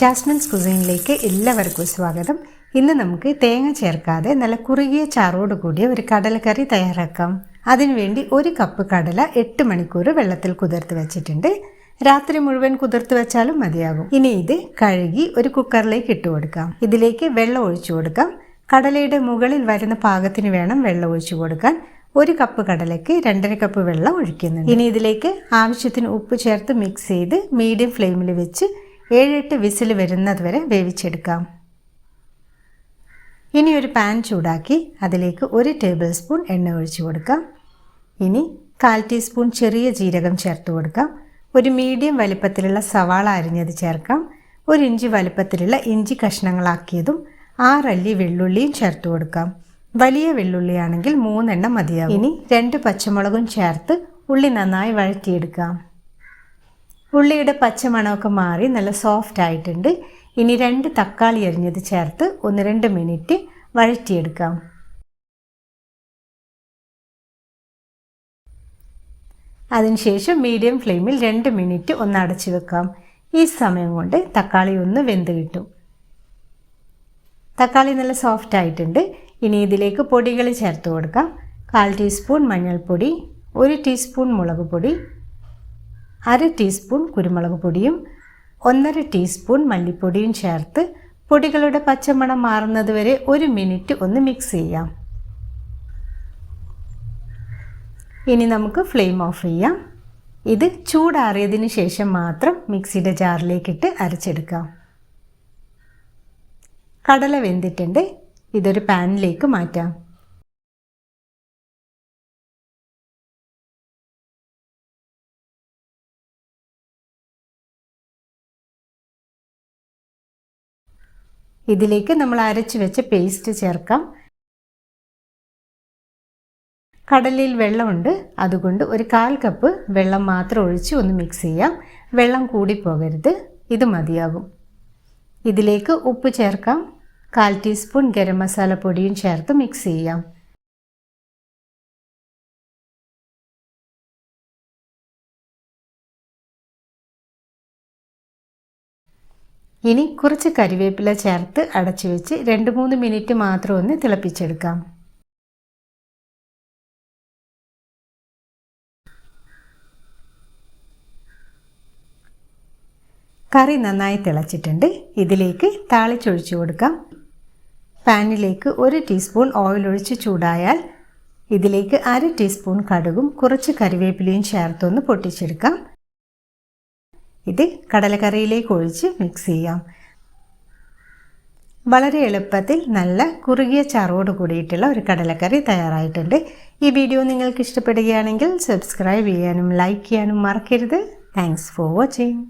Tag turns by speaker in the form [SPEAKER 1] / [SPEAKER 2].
[SPEAKER 1] Jasmine's കുസൈനിലേക്ക് എല്ലാവർക്കും സ്വാഗതം. ഇന്ന് നമുക്ക് തേങ്ങ ചേർക്കാതെ നല്ല കുറുകിയ ചാറോട് കൂടിയ ഒരു കടലക്കറി തയ്യാറാക്കാം. അതിനുവേണ്ടി ഒരു കപ്പ് കടല എട്ട് മണിക്കൂർ വെള്ളത്തിൽ കുതിർത്ത് വെച്ചിട്ടുണ്ട്. രാത്രി മുഴുവൻ കുതിർത്ത് വെച്ചാലും മതിയാകും. ഇനി ഇത് കഴുകി ഒരു കുക്കറിലേക്ക് ഇട്ട് കൊടുക്കാം. ഇതിലേക്ക് വെള്ളം ഒഴിച്ചു കൊടുക്കാം. കടലയുടെ മുകളിൽ വരുന്ന പാകത്തിന് വേണം വെള്ളം ഒഴിച്ചു കൊടുക്കാൻ. ഒരു കപ്പ് കടലയ്ക്ക് രണ്ടര കപ്പ് വെള്ളം ഒഴിക്കുന്നുണ്ട്. ഇനി ഇതിലേക്ക് ആവശ്യത്തിന് ഉപ്പ് ചേർത്ത് മിക്സ് ചെയ്ത് മീഡിയം ഫ്ലെയിമിൽ വെച്ച് ഏഴെട്ട് വിസിൽ വരുന്നത് വരെ വേവിച്ചെടുക്കാം. ഇനി ഒരു പാൻ ചൂടാക്കി അതിലേക്ക് ഒരു ടേബിൾ സ്പൂൺ എണ്ണ ഒഴിച്ചു കൊടുക്കാം. ഇനി കാൽ ടീസ്പൂൺ ചെറിയ ജീരകം ചേർത്ത് കൊടുക്കാം. ഒരു മീഡിയം വലിപ്പത്തിലുള്ള സവാള അരിഞ്ഞത് ചേർക്കാം. ഒരു ഇഞ്ചി വലിപ്പത്തിലുള്ള ഇഞ്ചി കഷ്ണങ്ങളാക്കിയതും ആറല്ലി വെള്ളുള്ളിയും ചേർത്ത് കൊടുക്കാം. വലിയ വെള്ളുള്ളിയാണെങ്കിൽ മൂന്നെണ്ണം മതിയാവും. ഇനി രണ്ട് പച്ചമുളകും ചേർത്ത് ഉള്ളി നന്നായി വഴറ്റിയെടുക്കാം. ഉള്ളിയുടെ പച്ചമണമൊക്കെ മാറി നല്ല സോഫ്റ്റ് ആയിട്ടുണ്ട്. ഇനി രണ്ട് തക്കാളി അരിഞ്ഞത് ചേർത്ത് ഒന്ന് രണ്ട് മിനിറ്റ് വഴറ്റിയെടുക്കാം. അതിനുശേഷം മീഡിയം ഫ്ലെയിമിൽ രണ്ട് മിനിറ്റ് ഒന്ന് അടച്ചു വെക്കാം. ഈ സമയം കൊണ്ട് തക്കാളി ഒന്ന് വെന്ത് കിട്ടും. തക്കാളി നല്ല സോഫ്റ്റ് ആയിട്ടുണ്ട്. ഇനി ഇതിലേക്ക് പൊടികൾ ചേർത്ത് കൊടുക്കാം. കാൽ ടീസ്പൂൺ മഞ്ഞൾപ്പൊടി ഒരു ടീസ്പൂൺ മുളക് പൊടി അര ടീസ്പൂൺ കുരുമുളക് പൊടിയും ഒന്നര ടീസ്പൂൺ മല്ലിപ്പൊടിയും ചേർത്ത് പൊടികളുടെ പച്ചമണം മാറുന്നത് വരെ ഒരു മിനിറ്റ് ഒന്ന് മിക്സ് ചെയ്യാം. ഇനി നമുക്ക് ഫ്ലെയിം ഓഫ് ചെയ്യാം. ഇത് ചൂടാറിയതിന് ശേഷം മാത്രം മിക്സിയുടെ ജാറിലേക്കിട്ട് അരച്ചെടുക്കാം. കടല വെന്തിട്ടുണ്ട്. ഇതൊരു പാനിലേക്ക് മാറ്റാം. ഇതിലേക്ക് നമ്മൾ അരച്ചു വെച്ച പേസ്റ്റ് ചേർക്കാം. കടലിൽ വെള്ളമുണ്ട്. അതുകൊണ്ട് ഒരു കാൽ കപ്പ് വെള്ളം മാത്രം ഒഴിച്ച് ഒന്ന് മിക്സ് ചെയ്യാം. വെള്ളം കൂടിപ്പോകരുത്. ഇത് മതിയാകും. ഇതിലേക്ക് ഉപ്പ് ചേർക്കാം. കാൽ ടീസ്പൂൺ ഗരം മസാല പൊടിയും ചേർത്ത് മിക്സ് ചെയ്യാം. ഇനി കുറച്ച് കരിവേപ്പില ചേർത്ത് അടച്ചു വെച്ച് രണ്ട് മൂന്ന് മിനിറ്റ് മാത്രം ഒന്ന് തിളപ്പിച്ചെടുക്കാം. കറി നന്നായി തിളച്ചിട്ടുണ്ട്. ഇതിലേക്ക് താളിച്ചൊഴിച്ചു കൊടുക്കാം. പാനിലേക്ക് ഒരു ടീസ്പൂൺ ഓയിൽ ഒഴിച്ച് ചൂടായാൽ ഇതിലേക്ക് അര ടീസ്പൂൺ കടുകും കുറച്ച് കറിവേപ്പിലയും ചേർത്തൊന്ന് പൊട്ടിച്ചെടുക്കാം. ഇത് കടലക്കറിയിലേക്ക് ഒഴിച്ച് മിക്സ് ചെയ്യാം. വളരെ എളുപ്പത്തിൽ നല്ല കുറുകിയ ചാറോട് കൂടിയിട്ടുള്ള ഒരു കടലക്കറി തയ്യാറായിട്ടുണ്ട്. ഈ വീഡിയോ നിങ്ങൾക്ക് ഇഷ്ടപ്പെടുകയാണെങ്കിൽ സബ്സ്ക്രൈബ് ചെയ്യാനും ലൈക്ക് ചെയ്യാനും മറക്കരുത്. Thanks for watching